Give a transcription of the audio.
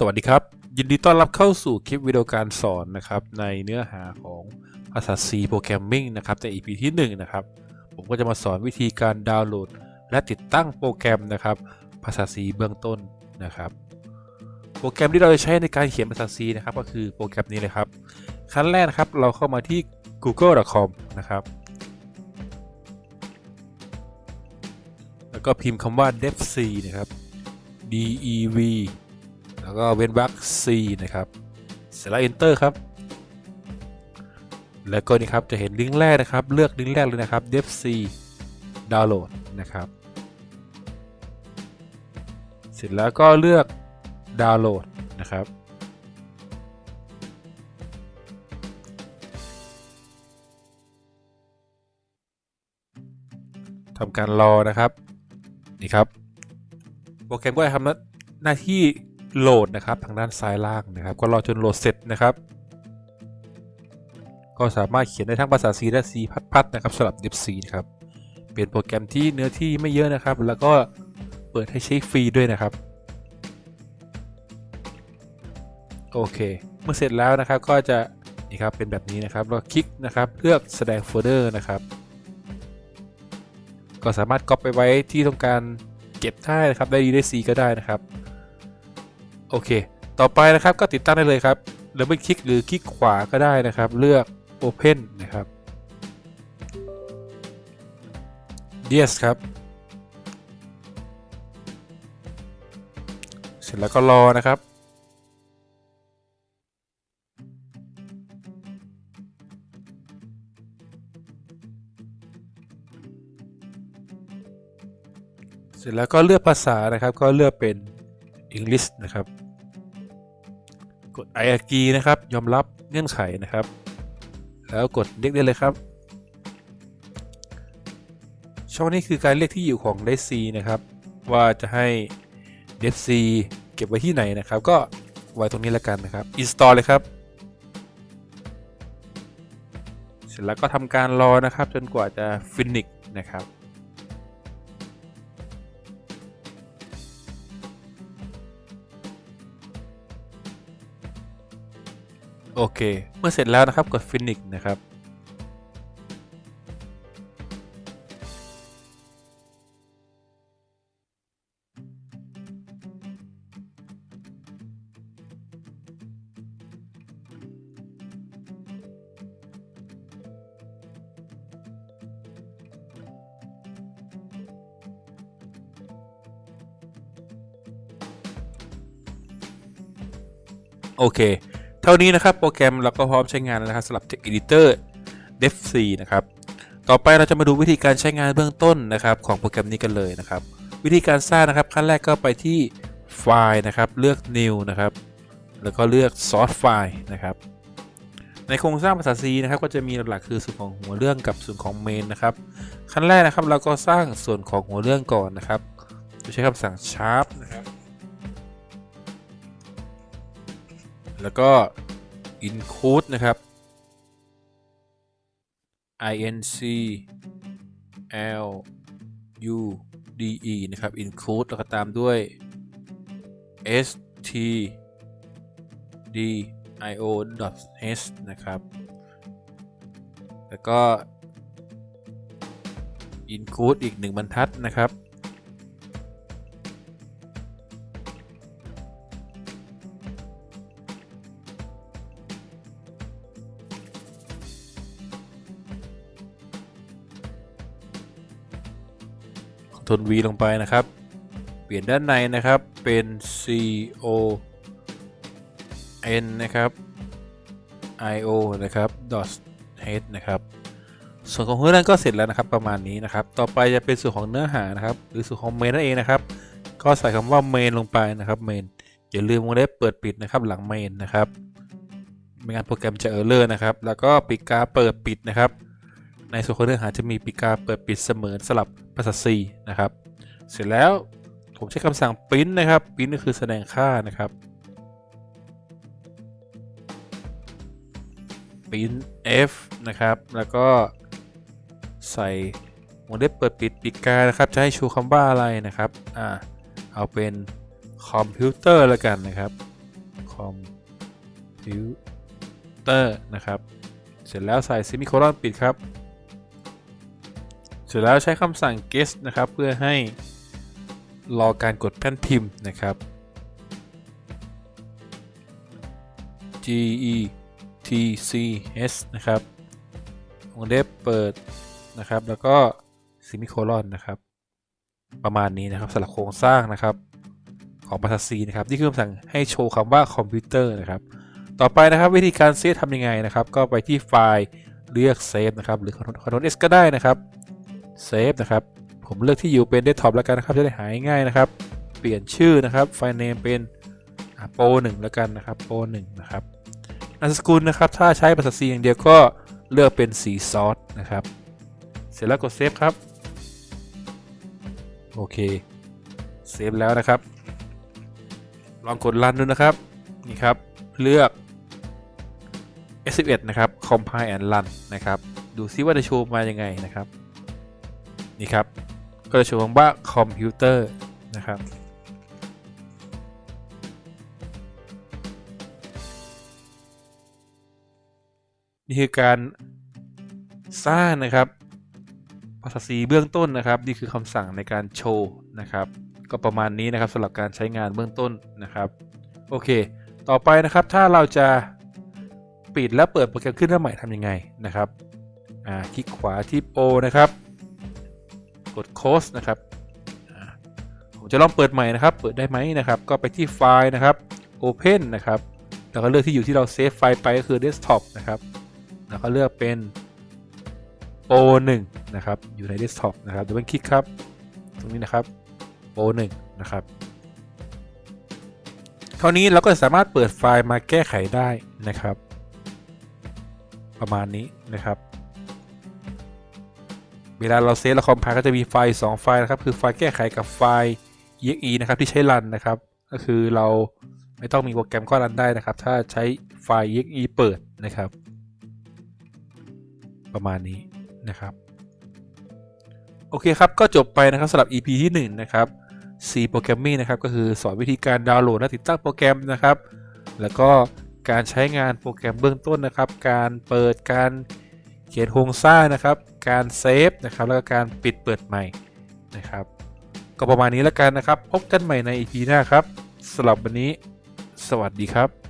สวัสดีครับ ยินดีต้อนรับเข้าสู่คลิปวิดีโอการสอนนะครับ ในเนื้อหาของภาษา C Programming นะครับใน EP ที่1นะครับ ผมก็จะมาสอนวิธีการดาวน์โหลด และติดตั้งโปรแกรมนะครับ ภาษา C เบื้องต้นนะครับ โปรแกรมที่เราจะใช้ในการเขียนภาษา C นะครับ ก็คือโปรแกรมนี้เลยครับ ขั้นแรกนะครับ เราเข้ามาที่ google.com นะครับ แล้วก็พิมพ์คำว่า dev c นะครับ d e v แล้วก็เว้นวรรค C นะครับเสร็จแล้ว Enter ครับ แล้วก็นี่ครับจะเห็นลิงก์แรกนะครับ เลือกลิงก์แรกเลยนะครับ dev c download นะครับ เสร็จแล้วก็เลือกดาวน์โหลดนะครับ ทำการรอนะครับ นี่ครับ โปรแกรมก็จะทำหน้าที่ โหลดนะครับทางด้านซ้ายล่างนะครับ ก็รอจนโหลดเสร็จนะครับ ก็สามารถเขียนได้ทั้งภาษา C และ C พัดๆนะครับสำหรับ Dev C นะครับเป็นโปรแกรมที่เนื้อที่ไม่เยอะนะครับ แล้วก็เปิดให้ใช้ฟรีด้วยนะครับ โอเค เมื่อเสร็จแล้วนะครับก็จะนี่ครับเป็นแบบนี้นะครับเราคลิกนะครับเลือกแสดงโฟลเดอร์นะครับ ก็สามารถก๊อปไปไว้ที่ต้องการเก็บได้นะครับได้ดีได้ C ก็ได้นะครับ โอเค ต่อไปนะครับก็ติดตั้งได้เลยครับแล้วไม่คลิกหรือคลิกขวาก็ได้นะครับ เลือก Open นะครับ Yes ครับ เสร็จแล้วก็รอนะครับเสร็จแล้วก็เลือกภาษานะครับ ก็เลือกเป็น English นะครับ กด I agree นะครับ ยอมรับเงื่อนไขนะครับ แล้วกดเรียกได้เลยครับ ช่องนี้คือการเรียกที่อยู่ของ d e c นะครับ ว่าจะให้ d e c เก็บไว้ที่ไหนนะครับ ก็ไว้ตรงนี้แล้วกันนะครับ install เลยครับ เสร็จแล้วก็ทำการรอนะครับ จนกว่าจะ finish นะครับ โอเค เมื่อเสร็จแล้วนะครับกด Finish นะครับโอเค เท่านี้นะครับโปรแกรมเราก็พร้อมใช้งานแล้วนะครับสำหรับ Text Editor Dev C นะครับต่อไปเราจะมาดูวิธีการใช้งานเบื้องต้นนะครับของโปรแกรมนี้กันเลยนะครับ วิธีการสร้างนะครับขั้นแรกก็ไปที่ไฟล์นะครับเลือก New นะครับแล้วก็เลือก Source File นะครับในโครงสร้างภาษา C นะครับก็จะมีหลักๆคือส่วนของหัวเรื่องกับส่วนของ main นะครับขั้นแรกนะครับเราก็สร้างส่วนของหัวเรื่องก่อนนะครับโดยใช้คำสั่ง sharp นะครับ แล้วก็ include นะครับ i n c l u d e นะครับ include แล้วก็ตามด้วย s t d i o h นะครับ แล้วก็ include อีกหนึ่งบรรทัดนะครับ ทน V ลงไปนะครับ เปลี่ยนด้านในนะครับเป็น C O N นะครับ I O นะครับ dot H นะครับ ส่วนของหัวเรื่องก็เสร็จแล้วนะครับประมาณนี้นะครับ ต่อไปจะเป็นส่วนของเนื้อหานะครับ หรือส่วนของเมนนั่นเองนะครับ ก็ใส่คำว่าเมนลงไปนะครับเมนอย่าลืมวงเล็บเปิดปิดนะครับหลังเมนนะครับไม่งั้นโปรแกรมจะเออร์เลอร์นะครับ แล้วก็ปีกาเปิดปิดนะครับ ในส่วนของเนื้อหาจะมีปีกาเปิดปิดเสมอสลับภาษา C นะครับ เสร็จแล้วผมใช้คำสั่ง print นะครับ print ก็คือแสดงค่านะครับ print f นะครับ แล้วก็ใส่วงเล็บเปิดปิดปีกานะครับ จะให้ชูคำว่าอะไรนะครับ อ่า เอาเป็นคอมพิวเตอร์แล้วกันนะครับ คอมพิวเตอร์นะครับ เสร็จแล้วใส่ซิมิโคลอนปิดครับ ร็จแล้วใช้คำสั่ง guest นะครับเพื่อให้รอการกดแป้นพิมพ์นะครับ G E T C S นะครับวงเล็บเปิดนะครับ แล้วก็ซิมิโคลอนนะครับ ประมาณนี้นะครับสำหรับโครงสร้างนะครับของภาษา C นะครับนี่คือคำสั่งให้โชว์คำว่าคอมพิวเตอร์นะครับ ต่อไปนะครับวิธีการเซฟทำยังไงนะครับ ก็ไปที่ไฟล์เลือกเซฟนะครับ หรือ Ctrl S ก็ได้นะครับ เซฟนะครับ ผมเลือกที่อยู่เป็น Desktop แล้วกันนะครับ จะได้หายง่ายนะครับ เปลี่ยนชื่อนะครับไฟล์เนมเป็นโปรหนึ่งแล้วกันนะครับโปรหนึ่งนะครับนามสกุลนะครับ ถ้าใช้ภาษา C อย่างเดียวก็เลือกเป็นสีซอสนะครับ เสร็จแล้วกดเซฟครับ โอเค เซฟแล้วนะครับ ลองกดรันดูนะครับ นี่ครับ เลือก S11 นะครับ Compile and Run นะครับ ดูซิว่าจะโชว์มายังไงนะครับ นี่ครับ ก็จะโชว์คำว่าคอมพิวเตอร์นะครับนี่คือการสร้างนะครับภาษา C เบื้องต้นนะครับ นี่คือคำสั่งในการโชว์นะครับ ก็ประมาณนี้นะครับสำหรับการใช้งานเบื้องต้นนะครับโอเค ต่อไปนะครับถ้าเราจะปิดและเปิดโปรแกรมขึ้นหน้าใหม่ทำยังไงนะครับอ่าคลิกขวาที่โปนะครับ กดโค้ดนะครับผมจะลองเปิดใหม่นะครับ เปิดได้ไหมนะครับ ก็ไปที่ไฟล์นะครับ Open นะครับ แล้วก็เลือกที่อยู่ที่เราเซฟไฟล์ไปก็คือ Desktop นะครับ แล้วก็เลือกเป็น o1 นะครับ อยู่ใน Desktop นะครับเดี๋ยวเป็นคลิกครับ ตรงนี้นะครับ o1 นะครับเท่านี้เราก็สามารถเปิดไฟล์มาแก้ไขได้นะครับ ประมาณนี้นะครับ เวลาเราเซฟและคอมไพล์ก็จะมีไฟล์ 2 ไฟล์นะครับ คือไฟล์แก้ไขกับไฟล์ exe นะครับที่ใช้รันนะครับ ก็คือเราไม่ต้องมีโปรแกรมก็รันได้นะครับ ถ้าใช้ไฟล์ exe เปิดนะครับ ประมาณนี้นะครับ โอเคครับ ก็จบไปนะครับสำหรับ EP ที่ 1 นะครับ C Programming นะครับ ก็คือสอนวิธีการดาวน์โหลดและติดตั้งโปรแกรมนะครับ แล้วก็การใช้งานโปรแกรมเบื้องต้นนะครับ การเปิดการ เขียนโครงสร้างนะครับ การเซฟนะครับ แล้วก็การปิดเปิดใหม่นะครับ ก็ประมาณนี้แล้วกันนะครับ พบกันใหม่ใน EP หน้าครับสำหรับวันนี้ สวัสดีครับ